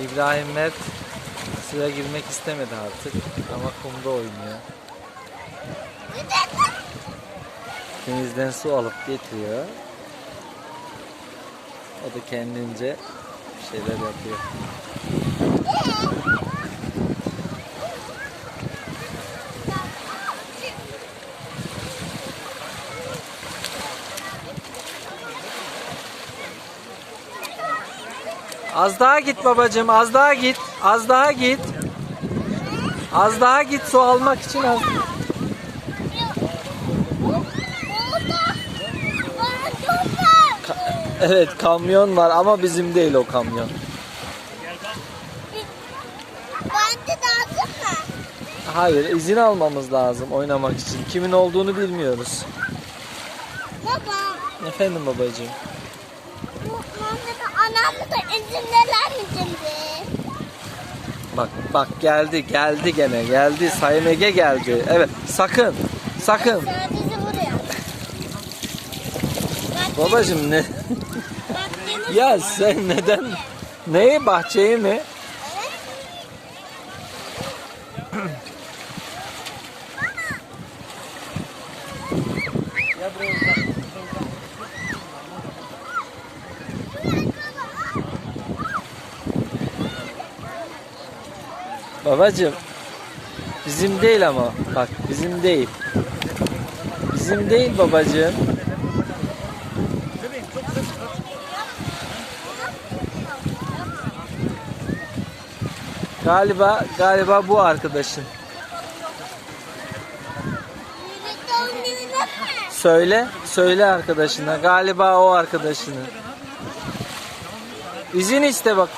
İbrahim Mert suya girmek istemedi artık ama kumda oynuyor. Denizden su alıp getiriyor. O da kendince bir şeyler yapıyor. Az daha git babacığım, az daha git. Az daha git. Az daha git su almak için az. Evet kamyon var ama bizim değil o kamyon. Hayır izin almamız lazım oynamak için. Kimin olduğunu bilmiyoruz. Baba, Efendim babacığım. bu Anamı da izin verir misin be? Bak bak geldi geldi gene geldi Sayın Ege geldi. Evet sakın sakın. Sadece buraya. Bak, Babacığım ne? Bak. Ya sen neden? Neyi bahçeyi mi? Evet. Babacığım bizim değil ama bak bizim değil. Bizim değil babacığım. Galiba galiba bu arkadaşın. Söyle, söyle arkadaşına. Galiba o arkadaşının. İzin iste bak.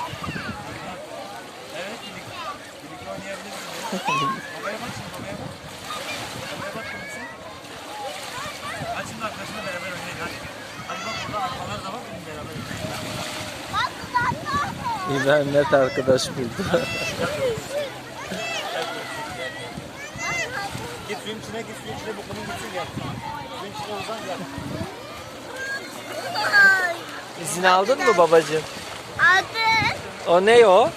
İbrahim net arkadaş buldu. Git suyun içine git suyun içine bokunun gitsin gel. Suyun içine uzan gel. İzin aldın mı babacığım? Adı. O ne o?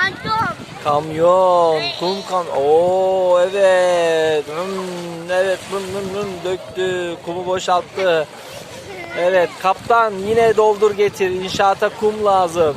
Adım. Kamyon, kum kam. Oo evet. Hmm, evet, bın bın bın döktü, kumu boşalttı. Evet, kaptan yine doldur getir. İnşaata kum lazım.